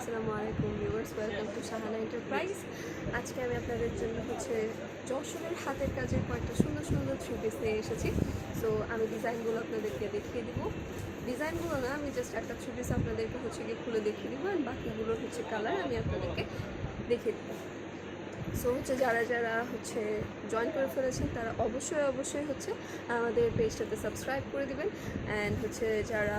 আসসালামু আলাইকুম viewers, welcome to Sahana enterprise. আজকে আমি আপনাদের জন্য হচ্ছে যশোরের হাতের কাজের কয়েকটা সুন্দর সুন্দর থ্রি পিস নিয়ে এসেছি। সো আমি ডিজাইনগুলো আপনাদেরকে দেখিয়ে দিব। ডিজাইনগুলো না, আমি জাস্ট একটা থ্রি পিস আপনাদেরকে হচ্ছে গিয়ে খুলে দেখিয়ে দিব আর বাকিগুলোর হচ্ছে কালার আমি আপনাদেরকে দেখিয়ে দেবো। সো হচ্ছে যারা যারা হচ্ছে জয়েন করে ফেলেছেন, তারা অবশ্যই অবশ্যই হচ্ছে আমাদের পেজটাতে সাবস্ক্রাইব করে দিবেন। অ্যান্ড হচ্ছে যারা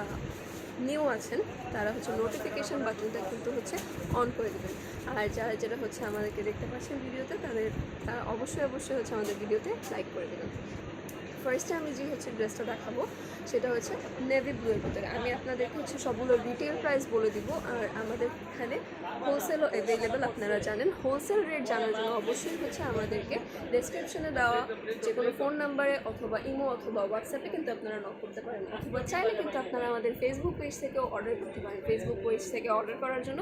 নিউ আছেন, তারা হচ্ছে নোটিফিকেশান বাটনটা কিন্তু হচ্ছে অন করে দেবেন। আর যারা যারা হচ্ছে আমাদেরকে দেখতে পাচ্ছেন ভিডিওতে, তাদের, তারা অবশ্যই অবশ্যই হচ্ছে আমাদের ভিডিওতে লাইক করে দেবেন। ফার্স্টে আমি যে হচ্ছে ড্রেসটা দেখাবো, সেটা হচ্ছে নেভি ব্লুয়ের ভিতরে। আমি আপনাদেরকে হচ্ছে সবগুলো রিটেল প্রাইস বলে দিব, আর আমাদের এখানে হোলসেলও অ্যাভেলেবেল আপনারা জানেন। হোলসেল রেট জানার জন্য অবশ্যই হচ্ছে আমাদেরকে ডেসক্রিপশনে দেওয়া যে কোনো ফোন নাম্বারে অথবা ইমো অথবা হোয়াটসঅ্যাপে কিন্তু আপনারা নক করতে পারেন। অথবা চাইলে কিন্তু আপনারা আমাদের ফেসবুক পেজ থেকেও অর্ডার করতে পারেন। ফেসবুক পেজ থেকে অর্ডার করার জন্য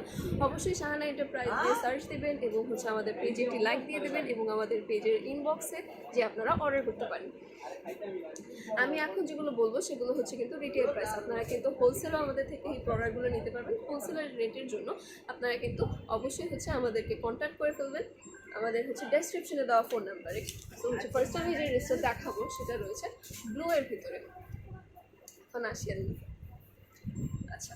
অবশ্যই শাহানা এন্টারপ্রাইজ দিয়ে সার্চ দেবেন এবং হচ্ছে আমাদের পেজে একটি লাইক দিয়ে দেবেন এবং আমাদের পেজের ইনবক্সে যে আপনারা অর্ডার করতে পারেন। আমি এখন যেগুলো বলব সেগুলো হচ্ছে কিন্তু রিটেল প্রাইস আপনারা কিন্তু হোলসেলও আমাদের থেকে এই প্রোডাক্টগুলো নিতে পারবেন। হোলসেলের রেটের জন্য আপনারা কিন্তু অবশ্যই হচ্ছে আমাদেরকে কন্ট্যাক্ট করে ফেলবেন। আমাদের হচ্ছে ডেসক্রিপশনে দেওয়া ফোন নাম্বারে তো হচ্ছে ফার্স্ট আমি যে রেসটা দেখাবো সেটা রয়েছে ব্লু এর ভিতরে। এখন আসি আর আচ্ছা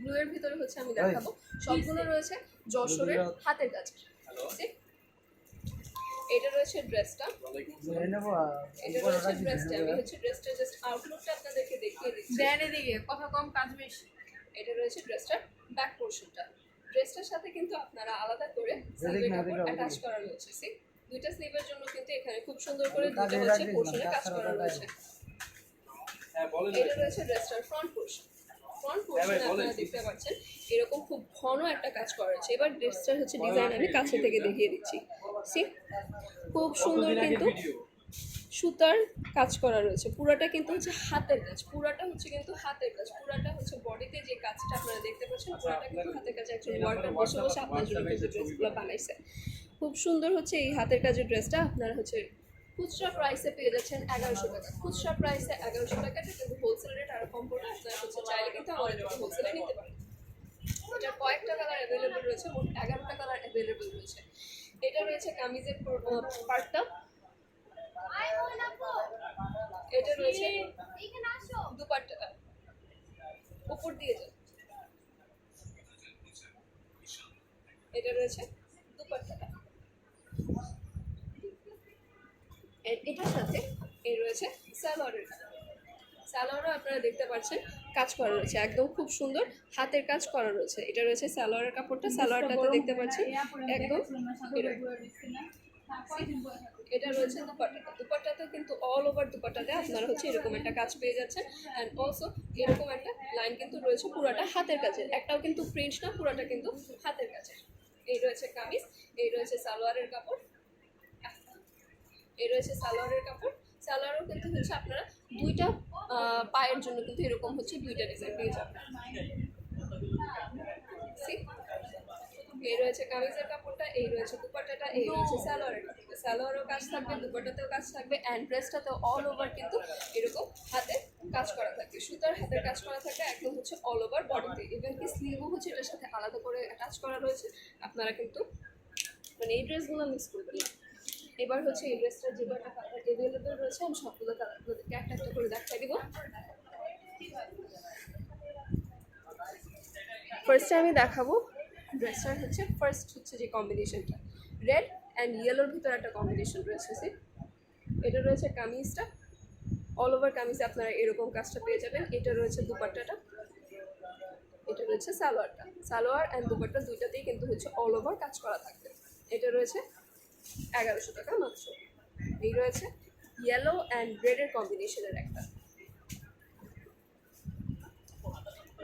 ব্লু এর ভিতরে হচ্ছে আমি দেখাবো। সবগুলো রয়েছে যশোরের হাতের কাছে এটা রয়েছে ড্রেসটা এটা রয়েছে ড্রেসটা আমি হচ্ছে ড্রেসটা জাস্ট আউটলুকটা আপনাদেরকে দেখিয়ে দিচ্ছি। দেন এদিকে কথা কম কাজ বেশি। এটা রয়েছে ড্রেসটার ব্যাক পোর্শনটা ড্রেসটার সাথে কিন্তু আপনারা আলাদা করে স্লিভের কাপড় অ্যাটাচ করা রয়েছে সি দুইটা স্লিভের জন্য কিন্তু এখানে খুব সুন্দর করে দুটো হচ্ছে পোর্শনে কাজ করা রয়েছে। এটা রয়েছে ড্রেসটার ফ্রন্ট পোর্শন ফ্রন্ট পোর্শনে আপনারা দেখতে পাচ্ছেন এরকম খুব ঘন একটা কাজ করা রয়েছে। এবার ড্রেসটার হচ্ছে ডিজাইন আমি কাছে থেকে দেখিয়ে দিচ্ছি সি খুব সুন্দর কিন্তু সুতার কাজ করা রয়েছে। পুরাটা কিন্তু হচ্ছে হাতের কাজ। পুরাটা হচ্ছে কিন্তু হাতের কাজ। পুরাটা হচ্ছে বডিতে যে কাজটা আপনারা দেখতে পাচ্ছেন পুরাটা কিন্তু হাতের কাজ একজন ওয়ার্কার বসে বসে আপনার জন্য কিন্তু ড্রেসগুলো বানাইছে। খুব সুন্দর হচ্ছে এই হাতের কাজের ড্রেসটা আপনারা হচ্ছে খুচরা প্রাইসে পেয়ে যাচ্ছেন এগারোশো টাকা। খুচরা প্রাইসে এগারোশো টাকা কিন্তু হোলসেল রেট আরও কম পড়বে। আপনারা হচ্ছে চাইলে কিন্তু আমাদের হোলসেলে নিতে পারেন। এটার কয়েকটা কালার অ্যাভেলেবেল রয়েছে মোট এগারোটা কালার অ্যাভেলেবেল রয়েছে। এটা রয়েছে কামিজের পার্টটা এটা উপর দিয়ে এটা রয়েছে এটার সাথে এই রয়েছে সালোয়ারের সালোয়ারও আপনারা দেখতে পাচ্ছেন, কাজ করা রয়েছে। একদম খুব সুন্দর হাতের কাজ করা রয়েছে। এটা রয়েছে সালোয়ারের কাপড়টা। সালোয়ারটাতে দেখতে পাচ্ছেন, একদম। এটা রয়েছে দুপাট্টাতে দুপাট্টাতে কিন্তু অল ওভার দুপাট্টাতে আপনারা হচ্ছে এরকম একটা কাজ পেয়ে যাচ্ছেন। অ্যান্ড অলসো এরকম একটা লাইন কিন্তু রয়েছে পুরাটা হাতের কাজের একটাও কিন্তু প্রিন্ট না, পুরাটা কিন্তু হাতের কাজের এই রয়েছে কামিজ, এই রয়েছে সালোয়ারের কাপড়। এই রয়েছে সালোয়ারের কাপড়। সালোয়ারও কিন্তু হচ্ছে আপনারা দুইটা পায়ের জন্য কিন্তু এরকম হচ্ছে দুইটা ডিজাইন পেয়ে যাবেন? এই রয়েছে কামিজের কাপড়টা, এই রয়েছে দুপাট্টাটা, এই রয়েছে সালোয়ারের সালোয়ারও কাজ থাকবে, দুপাট্টাতেও কাজ থাকবে অ্যান্ড ড্রেসটাতেও অল ওভার কিন্তু এরকম হাতে কাজ করা থাকবে। সুতার হাতের কাজ করা থাকে একদম হচ্ছে অল ওভার বডিতে ইভেন কি স্লিভও হচ্ছে এটার সাথে আলাদা করে অ্যাটাচ করা রয়েছে। আপনারা কিন্তু মানে এই ড্রেসগুলো মিস করবেন না। এবার হচ্ছে এই ড্রেসটার যে কটা কালার রয়েছে, আমি সবগুলো কালার একটা একটা করে দেখাই দিব। ফার্স্টে আমি দেখাবো ড্রেসটার হচ্ছে ফার্স্ট হচ্ছে যে কম্বিনেশনটা রেড অ্যান্ড ইয়েলোর ভিতরে একটা কম্বিনেশন রয়েছে সে এটা রয়েছে কামিজটা। অল ওভার কামিজে আপনারা এরকম কাজটা পেয়ে যাবেন। এটা রয়েছে দুপাট্টাটা। এটা রয়েছে সালোয়ারটা। সালোয়ার অ্যান্ড দুপাট্টা দুইটাতেই কিন্তু হচ্ছে অল ওভার কাজ করা থাকবে। এটা রয়েছে এগারোশো টাকা মাত্র। এই রয়েছে ইয়েলো অ্যান্ড রেডের কম্বিনেশনের একটা।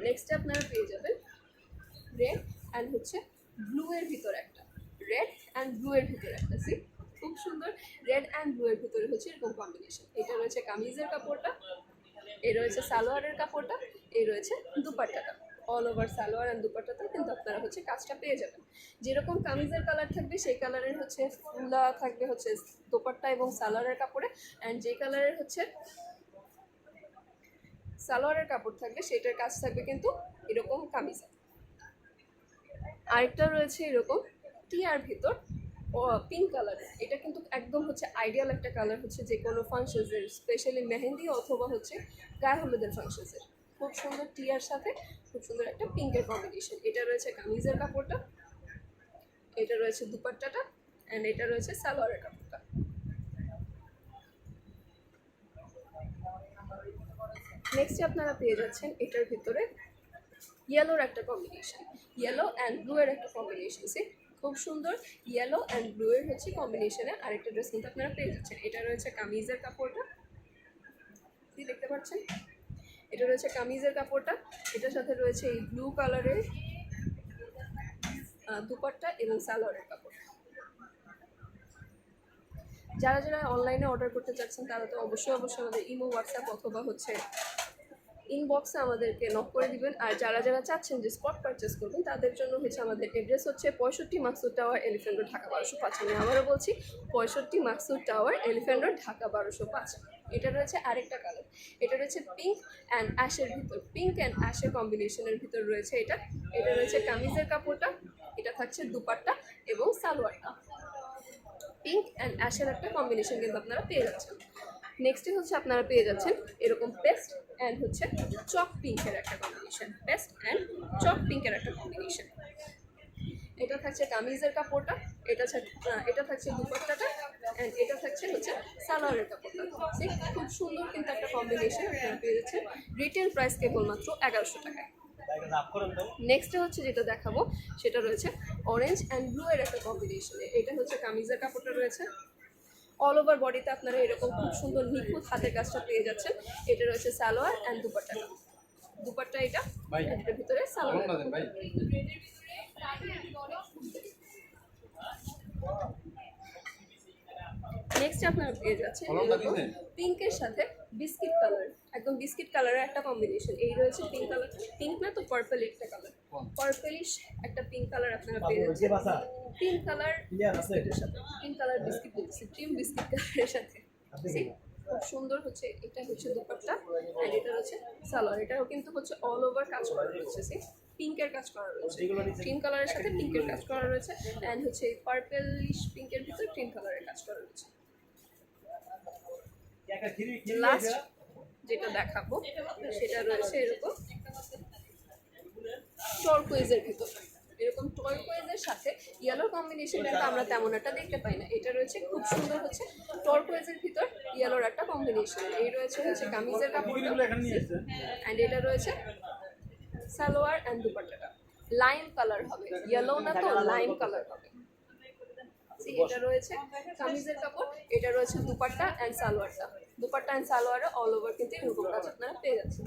নেক্সটে আপনারা পেয়ে যাবেন রেড অ্যান্ড হচ্ছে ব্লু এর ভিতর রেড অ্যান্ড ব্লু এর ভিতর একটা সি খুব সুন্দর রেড অ্যান্ড ব্লু এর ভিতরে হচ্ছে এরকম কম্বিনেশন এটা রয়েছে কামিজের কাপড়টা এই রয়েছে সালোয়ারের কাপড়টা এই রয়েছে দুপাট্টাটা। অল ওভার সালোয়ার অ্যান্ড দুপাট্টাতে কিন্তু আপনারা হচ্ছে কাজটা পেয়ে যাবেন। যেরকম কামিজের কালার থাকবে, সেই কালারের হচ্ছে ফুলা থাকবে হচ্ছে দোপাট্টা এবং সালোয়ারের কাপড়ে। অ্যান্ড যে কালারের হচ্ছে সালোয়ারের কাপড় থাকবে, সেটার কাজ থাকবে কিন্তু এরকম কামিজে আরেকটা রয়েছে এরকম টিয়ার ভিতর পিঙ্ক কালারের এটা কিন্তু একদম হচ্ছে আইডিয়াল একটা কালার হচ্ছে যে কোনো ফাংশনসের স্পেশালি মেহেন্দি অথবা হচ্ছে গায়ে হলুদের ফাংশনসের খুব সুন্দর টিয়ার সাথে, খুব সুন্দর একটা পিঙ্কের কম্বিনেশন এটা রয়েছে কামিজের কাপড়টা, এটা রয়েছে দুপাট্টাটা অ্যান্ড এটা রয়েছে সালোয়ারের কাপড়টা। নেক্সট আপনারা পেয়ে যাচ্ছেন এটার ভিতরে ইয়েলোর একটা কম্বিনেশন ইয়েলো অ্যান্ড ব্লু এর একটা কম্বিনেশন সে খুব সুন্দর ইয়েলো অ্যান্ড ব্লু এর হচ্ছে কম্বিনেশনে আরেকটা ড্রেস কিন্তু আপনারা পেয়ে যাচ্ছেন। এটা রয়েছে কামিজের কাপড়টা। কি দেখতে পাচ্ছেন? এটা রয়েছে কামিজের কাপড়টা। এটার সাথে রয়েছে এই ব্লু কালারের দুপাট্টা এবং সালোয়ারের কাপড়। যারা যারা অনলাইনে অর্ডার করতে চাচ্ছেন, তারা তো অবশ্যই অবশ্যই আমাদের ইমো, হোয়াটসঅ্যাপ অথবা হচ্ছে ইনবক্সে আমাদেরকে নক করে দিবেন। আর যারা যারা চাচ্ছেন যে স্পট পারচেস করবেন, তাদের জন্য হচ্ছে আমাদের অ্যাড্রেস হচ্ছে পঁয়ষট্টি Maksud tower elephant road Dhaka বারোশো পাঁচ। আমি আবারও বলছি, পঁয়ষট্টি Maksud tower elephant road Dhaka বারোশো পাঁচ। এটা রয়েছে আরেকটা কালার এটা রয়েছে পিঙ্ক অ্যান্ড অ্যাশের ভিতর। পিঙ্ক অ্যান্ড অ্যাশের কম্বিনেশনের ভিতর রয়েছে এটা। এটা রয়েছে কামিজের কাপড়টা, এটা থাকছে দুপাট্টা এবং সালোয়ারটা। পিঙ্ক অ্যান্ড অ্যাশের একটা কম্বিনেশন কিন্তু আপনারা পেয়ে যাচ্ছেন। নেক্সটে হচ্ছে আপনারা পেয়ে যাচ্ছেন এরকম পেস্ট অ্যান্ড হচ্ছে চক পিঙ্কের একটা কম্বিনেশন পেস্ট অ্যান্ড চক পিঙ্কের একটা কম্বিনেশন এটা থাকছে কামিজের কাপড়টা, এটা এটা থাকছে দুপাট্টাটা অ্যান্ড এটা থাকছে হচ্ছে সালোয়ারের কাপড়টা। খুব সুন্দর কিন্তু একটা কম্বিনেশন আপনারা পেয়ে যাচ্ছেন। রিটেল প্রাইস কেবলমাত্র এগারোশো টাকায়। নেক্সটে হচ্ছে যেটা দেখাবো, সেটা রয়েছে অরেঞ্জ অ্যান্ড ব্লু এর একটা কম্বিনেশনে এটা হচ্ছে কামিজের কাপড়টা রয়েছে। অল ওভার বডিতে আপনারা এরকম খুব সুন্দর নিখুঁত হাতের কাজটা পেয়ে যাচ্ছেন এটা রয়েছে সালোয়ার অ্যান্ড দুপাট্টা দুপাট্টা এটা এটার ভিতরে সালোয়ার নেক্সট আপনারা পেয়ে যাচ্ছেন? পিঙ্কের সাথে বিস্কিট কালার। একদম বিস্কিট কালারের একটা কম্বিনেশন এই রয়েছে পিঙ্ক কালার পিঙ্ক না তো পার্পল একটা কালার? পার্পলিশ একটা পিঙ্ক কালার আপনারা পেয়ে যাচ্ছেন। পিঙ্ক কালার বিস্কিটের সাথে। পিঙ্ক কালার বিস্কিট বলতেছি ক্রিম বিস্কিট কালারের সাথে? খুব সুন্দর হচ্ছে। এটা হচ্ছে দুপাট্টা আর এটা হচ্ছে সালোয়ার। এটাও কিন্তু হচ্ছে অল ওভার কাজ করা রয়েছে। সে পিঙ্কের কাজ করা রয়েছে। ক্রিম কালারের সাথে পিঙ্কের কাজ করা রয়েছে অ্যান্ড হচ্ছে পার্পলিশ পিঙ্কের ভিতর ক্রিম কালারের কাজ করা রয়েছে। লাস্ট যেটা দেখাবো সেটা রয়েছে এরকম টর্কুইজের ভিতর। এরকম টর্কুইজের সাথে ইয়েলো কম্বিনেশন কিন্তু আমরা তেমন একটা দেখতে পাই না। এটা রয়েছে খুব সুন্দর হচ্ছে টর্কুইজের ভিতর ইয়েলোর একটা কম্বিনেশন এই রয়েছে হচ্ছে কামিজের কাপড়টা। অ্যান্ড এটা রয়েছে সালোয়ার অ্যান্ড দুপাট্টাটা। লাইম কালার হবে। ইয়েলো না তো লাইম কালার হবে। See, এটা রয়েছে কামিজের কাপড় এটা রয়েছে দুপাট্টা অ্যান্ড সালোয়ারটা। দুপাট্টা অ্যান্ড সালোয়ারে অল ওভার কিন্তু এরকম কাজ আপনারা পেয়ে যাচ্ছেন।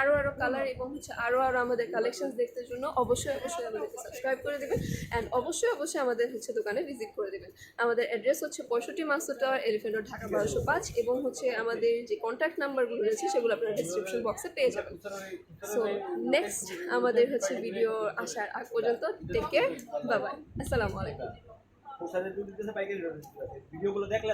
আরও আরও কালার এবং হচ্ছে আরও আরও আমাদের কালেকশন দেখতে জন্য অবশ্যই অবশ্যই আমাদেরকে সাবস্ক্রাইব করে দেবেন অ্যান্ড অবশ্যই অবশ্যই আমাদের হচ্ছে দোকানে ভিজিট করে দেবেন। আমাদের অ্যাড্রেস হচ্ছে পঁয়ষট্টি মাসুদ টাওয়ার এলিফেন্ট ঢাকা বারোশো পাঁচ এবং হচ্ছে আমাদের যে কন্ট্যাক্ট নাম্বারগুলো রয়েছে সেগুলো আপনারা ডিসক্রিপশন বক্সে পেয়ে যাবেন। সো নেক্সট আমাদের হচ্ছে ভিডিও আসার আগ পর্যন্ত টেক কেয়ার বাবাই আসসালামু আলাইকুম। ভিডিওগুলো দেখলে